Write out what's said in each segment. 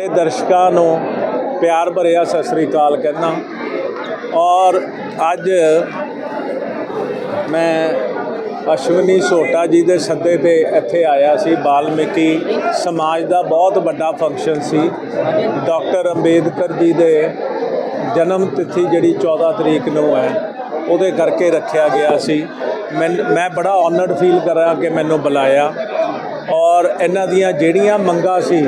ਤੇ ਦਰਸ਼ਕਾਂ ਨੂੰ ਪਿਆਰ ਭਰਿਆ ਸਤਿ ਸ੍ਰੀ ਅਕਾਲ ਕਹਿੰਦਾ। ਔਰ ਅੱਜ ਮੈਂ ਅਸ਼ਵਨੀ ਸੋਟਾ ਜੀ ਦੇ ਸੱਦੇ ਤੇ ਇੱਥੇ ਆਇਆ ਸੀ। ਬਾਲਮਿਕੀ ਸਮਾਜ ਦਾ ਬਹੁਤ ਵੱਡਾ ਫੰਕਸ਼ਨ ਸੀ। ਡਾਕਟਰ ਅੰਬੇਦਕਰ ਜੀ ਦੇ ਜਨਮ ਤਿਥੀ ਜਿਹੜੀ 14 ਤਰੀਕ ਨੂੰ ਹੈ, ਉਹਦੇ ਕਰਕੇ ਰੱਖਿਆ ਗਿਆ ਸੀ। ਮੈਂ ਮੈਂ ਬੜਾ ਆਨਰਡ ਫੀਲ ਕਰਾਂ ਕਿ ਮੈਨੂੰ ਬੁਲਾਇਆ। ਔਰ ਇਹਨਾਂ ਦੀਆਂ ਜਿਹੜੀਆਂ ਮੰਗਾਂ ਸੀ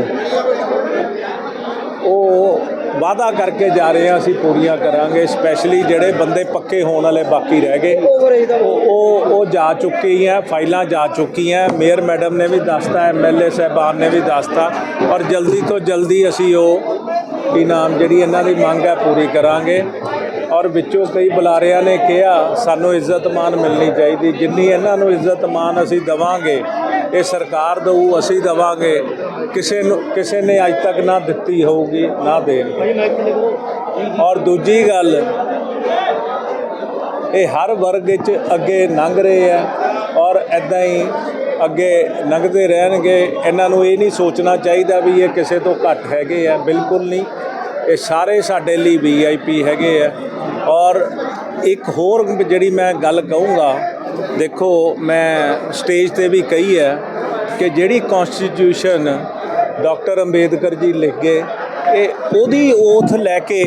ਉਹ ਵਾਅਦਾ ਕਰਕੇ ਜਾ ਰਹੇ ਹਾਂ, ਅਸੀਂ ਪੂਰੀਆਂ ਕਰਾਂਗੇ ਸਪੈਸ਼ਲੀ ਜਿਹੜੇ ਬੰਦੇ ਪੱਕੇ ਹੋਣ ਵਾਲੇ ਬਾਕੀ ਰਹਿ ਗਏ, ਉਹ ਉਹ ਜਾ ਚੁੱਕੀ ਹੈ, ਫਾਈਲਾਂ ਜਾ ਚੁੱਕੀਆਂ ਮੇਅਰ ਮੈਡਮ ਨੇ ਵੀ ਦੱਸਤਾ ਐਮਐਲਏ ਸਾਹਿਬਾਨ ਨੇ ਵੀ ਦੱਸਤਾ ਔਰ ਜਲਦੀ ਤੋਂ ਜਲਦੀ ਅਸੀਂ ਉਹ ਕੀ ਨਾਮ ਜਿਹੜੀ ਇਹਨਾਂ ਦੀ ਮੰਗ ਹੈ, ਪੂਰੀ ਕਰਾਂਗੇ। ਔਰ ਵਿੱਚੋਂ ਕਈ ਬੁਲਾਰਿਆਂ ਨੇ ਕਿਹਾ, ਸਾਨੂੰ ਇੱਜ਼ਤ ਮਾਨ ਮਿਲਣੀ ਚਾਹੀਦੀ, ਜਿੰਨੀ ਇਹਨਾਂ ਨੂੰ ਇੱਜ਼ਤ ਮਾਨ ਅਸੀਂ ਦਵਾਂਗੇ, ਇਹ ਸਰਕਾਰ ਦਊ, ਅਸੀਂ ਦਵਾਂਗੇ। ਕਿਸੇ ਨੂੰ ਕਿਸੇ ਨੇ ਅੱਜ ਤੱਕ ਨਾ ਦਿੱਤੀ ਹੋਊਗੀ, ਨਾ ਦੇਣਗੇ ਔਰ ਦੂਜੀ ਗੱਲ, ਇਹ ਹਰ ਵਰਗ ਵਿੱਚ ਅੱਗੇ ਲੰਘ ਰਹੇ ਆ ਔਰ ਐਦਾਂ ਹੀ ਅੱਗੇ ਲੰਘਦੇ ਰਹਿਣਗੇ। ਇਹਨਾਂ ਨੂੰ ਇਹ ਨਹੀਂ ਸੋਚਣਾ ਚਾਹੀਦਾ ਵੀ ਇਹ ਕਿਸੇ ਤੋਂ ਘੱਟ ਹੈਗੇ ਆ, ਬਿਲਕੁਲ ਨਹੀਂ। ਇਹ ਸਾਰੇ ਸਾਡੇ ਲਈ ਵੀਆਈਪੀ ਹੈਗੇ ਆ। ਔਰ ਇੱਕ ਹੋਰ ਜਿਹੜੀ ਮੈਂ ਗੱਲ ਕਹੂੰਗਾ, ਦੇਖੋ, ਮੈਂ ਸਟੇਜ ਤੇ ਵੀ ਕਹੀ ਹੈ ਕਿ ਜਿਹੜੀ ਕਨਸਟੀਟਿਊਸ਼ਨ ਡਾਕਟਰ ਅੰਬੇਦਕਰ ਜੀ ਲਿਖ ਗਏ, ਇਹ ਉਹਦੀ ਓਥ ਲੈ ਕੇ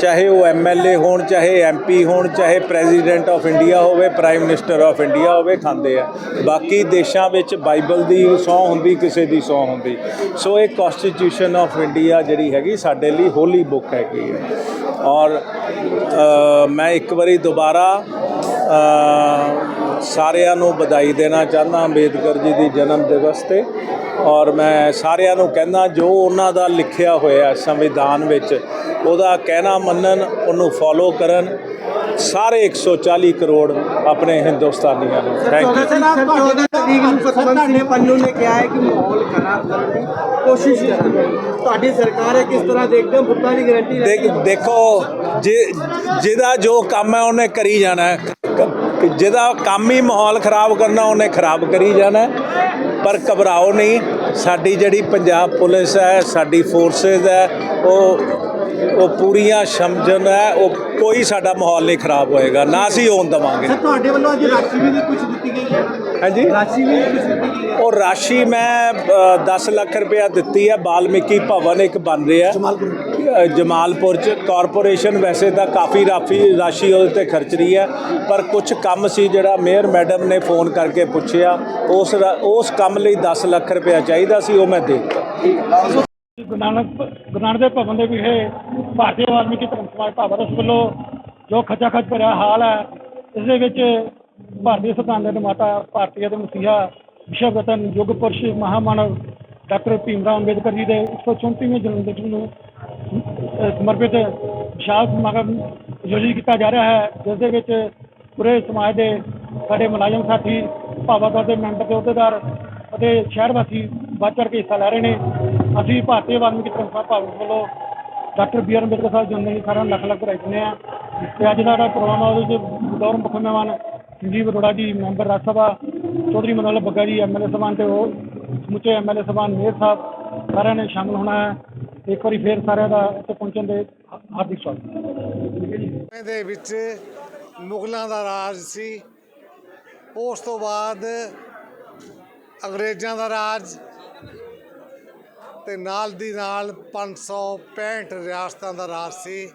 ਚਾਹੇ ਉਹ ਐਮਐਲਏ ਹੋਣ, ਚਾਹੇ ਐਮਪੀ ਹੋਣ, ਚਾਹੇ ਪ੍ਰੈਜ਼ੀਡੈਂਟ ਆਫ ਇੰਡੀਆ ਹੋਵੇ ਪ੍ਰਾਈਮ ਮਿਨਿਸਟਰ ਆਫ ਇੰਡੀਆ ਹੋਵੇ, ਖਾਂਦੇ ਆ। ਬਾਕੀ ਦੇਸ਼ਾਂ ਵਿੱਚ ਬਾਈਬਲ ਦੀ ਸੌ ਹੁੰਦੀ, ਕਿਸੇ ਦੀ ਸੌ ਹੁੰਦੀ। ਸੋ ਇਹ ਕਨਸਟੀਟਿਊਸ਼ਨ ਆਫ ਇੰਡੀਆ ਜਿਹੜੀ ਹੈਗੀ, ਸਾਡੇ ਲਈ ਹੋਲੀ ਬੁੱਕ ਹੈਗੀ ਹੈ। ਔਰ ਮੈਂ ਇੱਕ ਵਾਰੀ ਦੁਬਾਰਾ ਸਾਰਿਆਂ ਨੂੰ ਵਧਾਈ ਦੇਣਾ ਚਾਹੁੰਦਾ ਅੰਬੇਦਕਰ ਜੀ ਦੀ ਜਨਮ ਦਿਵਸ ਤੇ। ਔਰ ਮੈਂ ਸਾਰਿਆਂ ਨੂੰ ਕਹਿੰਦਾ, ਜੋ ਉਹਨਾਂ ਦਾ ਲਿਖਿਆ ਹੋਇਆ ਸੰਵਿਧਾਨ ਵਿੱਚ, ਉਹਦਾ ਕਹਿਣਾ ਮੰਨਣ, ਉਹਨੂੰ ਫੋਲੋ ਕਰਨ। ਸਾਰੇ 140 ਕਰੋੜ ਆਪਣੇ ਹਿੰਦੁਸਤਾਨੀਆਂ ਨੂੰ। ਥੈਂਕ ਯੂ ਚੌਦਾਂ ਤਰੀਕ ਨੂੰ ਸਿੰਘ ਪੰਨੂ ਨੇ ਕਿਹਾ ਹੈ ਕਿ ਮਾਹੌਲ ਖਰਾਬ ਕਰਨ ਦੀ ਕੋਸ਼ਿਸ਼ ਤੁਹਾਡੀ ਸਰਕਾਰ ਹੈ ਕਿਸ ਤਰ੍ਹਾਂ ਦੇਖਦੇ ਹੋ? ਵੋਟਾਂ ਦੀ ਗਾਰੰਟੀ ਦੇਖ ਜਿਹਦਾ ਜੋ ਕੰਮ ਹੈ ਉਹਨੇ ਕਰੀ ਜਾਣਾ ਹੈ। ਕ- ਜਿਹਦਾ ਕੰਮ ਹੀ ਮਾਹੌਲ ਖਰਾਬ ਕਰਨਾ ਉਹਨੇ ਖਰਾਬ ਕਰੀ ਜਾਣਾ ਹੈ। ਪਰ ਘਬਰਾਓ ਨਹੀਂ ਸਾਡੀ ਜਿਹੜੀ ਪੰਜਾਬ ਪੁਲਿਸ ਹੈ ਸਾਡੀ ਫੋਰਸਸ ਹੈ ਉਹ ਉਹ ਪੂਰੀਆਂ ਸਮਝਣ ਹੈ ਉਹ ਕੋਈ ਸਾਡਾ ਮਾਹੌਲ ਨਹੀਂ ਖਰਾਬ ਹੋਏਗਾ ਨਾ ਅਸੀਂ ਹੋਣ ਦੇਵਾਂਗੇ। ਸਰ ਤੁਹਾਡੇ ਵੱਲੋਂ ਅੱਜ ਰਾਸ਼ੀ ਵੀ ਕੁਝ ਦਿੱਤੀ ਗਈ ਹੈ? ਹਾਂਜੀ? ਰਾਸ਼ੀ ਵੀ ਕੁਝ ਦਿੱਤੀ ਗਈ ਹੈ? ਉਹ ਰਾਸ਼ੀ ਮੈਂ ਅ, 10 ਲੱਖ ਰੁਪਇਆ ਦਿੱਤੀ ਹੈ ਬਾਲਮੀਕੀ ਭਵਨ ਇੱਕ ਬਣ ਰਿਹਾ ਜਮਾਲਪੁਰ। ਚ ਕਾਰਪੋਰੇਸ਼ਨ ਵੈਸੇ ਤਾਂ ਕਾਫੀ ਰਾਫੀ ਰਾਸ਼ੀ ਉਹਦੇ ਤੇ ਖਰਚ ਰਹੀ ਹੈ ਪਰ ਕੁਝ ਕੰਮ ਸੀ ਜਿਹੜਾ ਮੇਅਰ ਮੈਡਮ ਨੇ ਫੋਨ ਕਰਕੇ ਪੁੱਛਿਆ ਉਸ ਉਸ ਕੰਮ ਲਈ 10 ਲੱਖ ਰੁਪਇਆ ਚਾਹੀਦਾ ਸੀ ਉਹ ਮੈਂ ਦੇ ਦਿੱਤਾ। ਗੁਰੂ ਨਾਨਕ ਗੁਰੂ ਨਾਨਕ ਦੇਵ ਭਵਨ ਦੇ ਵਿਖੇ ਭਾਰਤੀ ਵਾਲਮੀਕੀ ਧਰਮ ਸਮਾਜ ਭਾਰਤ ਵੱਲੋਂ ਜੋ ਖੱਚਾ ਖੱਚ ਭਰਿਆ ਹਾਲ ਹੈ, ਇਸ ਦੇ ਵਿੱਚ ਭਾਰਤੀ ਸੰਵਿਧਾਨ ਦੇ ਨਿਰਮਾਤਾ ਭਾਰਤੀ ਦੇ ਮਸੀਹਾ, ਵਿਸ਼ਵ ਰਤਨ ਯੁੱਗ ਪੁਰਸ਼ ਮਹਾਮਾਨਵ ਡਾਕਟਰ ਭੀਮ ਭੀਮਰਾਓ ਅੰਬੇਦਕਰ ਜੀ ਦੇ 134ਵੇਂ ਜਨਮ ਦਿਨ ਨੂੰ ਸਮਰਪਿਤ ਵਿਸ਼ਾਲ ਸਮਾਗਮ ਆਯੋਜਿਤ ਕੀਤਾ ਜਾ ਰਿਹਾ ਹੈ, ਜਿਸ ਦੇ ਵਿੱਚ ਪੂਰੇ ਸਮਾਜ ਦੇ ਸਾਡੇ ਮੁਲਾਜ਼ਮ ਸਾਥੀ, ਭਾਵਾਂ ਦੇ ਮੈਂਬਰ ਦੇ ਅਹੁਦੇਦਾਰ ਅਤੇ ਸ਼ਹਿਰ ਵਾਸੀ ਵੱਧ ਚੜ੍ਹ ਕੇ ਹਿੱਸਾ ਲੈ ਰਹੇ ਨੇ। ਅਸੀਂ ਭਾਰਤੀ ਵਾਲਮੀਕੀ ਧਰਮ ਭਾਰਤ ਵੱਲੋਂ doctor B R Ambedkar Sahib ਜਨਮ ਦੀ ਸਾਰਿਆਂ ਨੂੰ ਲੱਖ ਲੱਖ ਵਧਾਈ ਦਿੰਦੇ ਹਾਂ ਤੇ ਅੱਜ ਦਾ ਜਿਹੜਾ ਪ੍ਰੋਗਰਾਮ ਆ, ਉਹਦੇ ਵਿੱਚ ਬਤੌਰ ਮੁੱਖ ਮਹਿਮਾਨ ਸੰਜੀਵ ਅਰੋੜਾ ਜੀ, ਮੈਂਬਰ ਰਾਜ ਸਭਾ, ਚੌਧਰੀ ਮਨੋਹਰ ਬੱਗਾ ਜੀ ਐਮਐਲਏ ਸਭਾਨ ਤੇ ਉਹ ਸਮੁੱਚੇ ਐਮਐਲਏ ਸਭਾਨ ਮੇਅਰ ਸਾਹਿਬ ਸਾਰਿਆਂ ਨੇ ਸ਼ਾਮਲ ਹੋਣਾ ਹੈ। ਇੱਕ ਵਾਰੀ ਫੇਰ ਸਾਰਿਆਂ ਦਾ ਇੱਥੇ ਪਹੁੰਚਣ ਦੇ ਹਾਰਦਿਕ ਸਵਾਗਤ। ਦੇ ਵਿੱਚ ਮੁਗਲਾਂ ਦਾ ਰਾਜ ਸੀ। ਉਸ ਤੋਂ ਬਾਅਦ ਅੰਗਰੇਜ਼ਾਂ ਦਾ ਰਾਜ ਤੇ ਨਾਲ ਦੀ ਨਾਲ 565 ਰਿਆਸਤਾਂ ਦਾ ਰਾਜ ਸੀ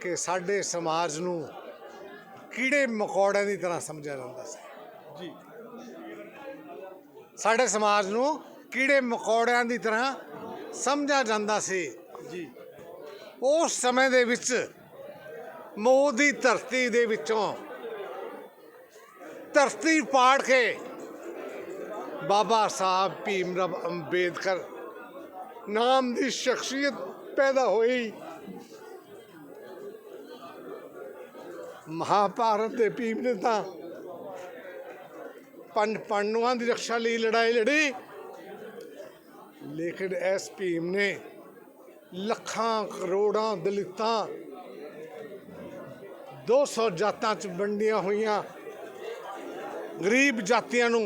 ਕਿ ਸਾਡੇ ਸਮਾਜ ਨੂੰ ਕੀੜੇ ਮਕੌੜਿਆਂ ਦੀ ਤਰ੍ਹਾਂ ਸਮਝਿਆ ਜਾਂਦਾ ਸੀ। ਜੀ। ਸਾਡੇ ਸਮਾਜ ਨੂੰ ਕੀੜੇ ਮਕੌੜਿਆਂ ਦੀ ਤਰ੍ਹਾਂ ਸਮਝਿਆ ਜਾਂਦਾ ਸੀ। ਜੀ। ਉਸ ਸਮੇਂ ਦੇ ਵਿੱਚ ਮੋਹ ਦੀ ਧਰਤੀ ਦੇ ਵਿੱਚੋਂ ਧਰਤੀ ਪਾੜ ਕੇ ਬਾਬਾ ਸਾਹਿਬ ਭੀਮਰਾਵ ਅੰਬੇਦਕਰ ਨਾਮ ਦੀ ਸ਼ਖਸੀਅਤ ਪੈਦਾ ਹੋਈ। ਮਹਾਭਾਰਤ ਦੇ ਭੀਮ ਨੇ ਤਾਂ ਪੰਜ ਪਾਂਡਵਾਂ ਦੀ ਰੱਖਿਆ ਲਈ ਲੜਾਈ ਲੜੀ। ਲੇਕਿਨ ਇਸ ਭੀਮ ਨੇ ਲੱਖਾਂ ਕਰੋੜਾਂ ਦਲਿਤਾਂ 200 ਜਾਤਾਂ ਚ ਵੰਡੀਆਂ ਹੋਈਆਂ। ਗਰੀਬ ਜਾਤੀਆਂ ਨੂੰ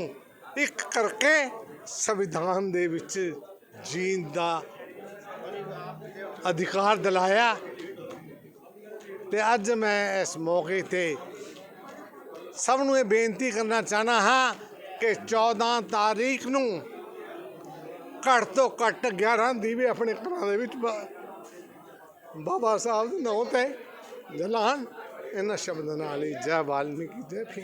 ਇੱਕ ਕਰਕੇ ਸੰਵਿਧਾਨ ਦੇ ਵਿੱਚ ਜੀਣ ਦਾ ਅਧਿਕਾਰ ਦਿਲਾਇਆ। ਤੇ ਅੱਜ ਮੈਂ ਇਸ ਮੌਕੇ ਤੇ ਸਭ ਨੂੰ ਇਹ ਬੇਨਤੀ ਕਰਨਾ ਚਾਹਨਾ ਹਾਂ ਕਿ 14 ਤਾਰੀਖ ਨੂੰ ਘੱਟ ਤੋਂ ਘੱਟ 11 ਦੀਵੇ ਆਪਣੇ ਘਰਾਂ ਦੇ ਵਿੱਚ ਬਾਬਾ ਸਾਹਿਬ ਦੇ ਨਾਂ ਤੇ ਜਲਾਨ, ਇਹਨਾਂ ਸ਼ਬਦਾਂ ਨਾਲ ਹੀ ਜੈ ਵਾਲਮੀਕੀ, ਜੈ ਭੀਮ।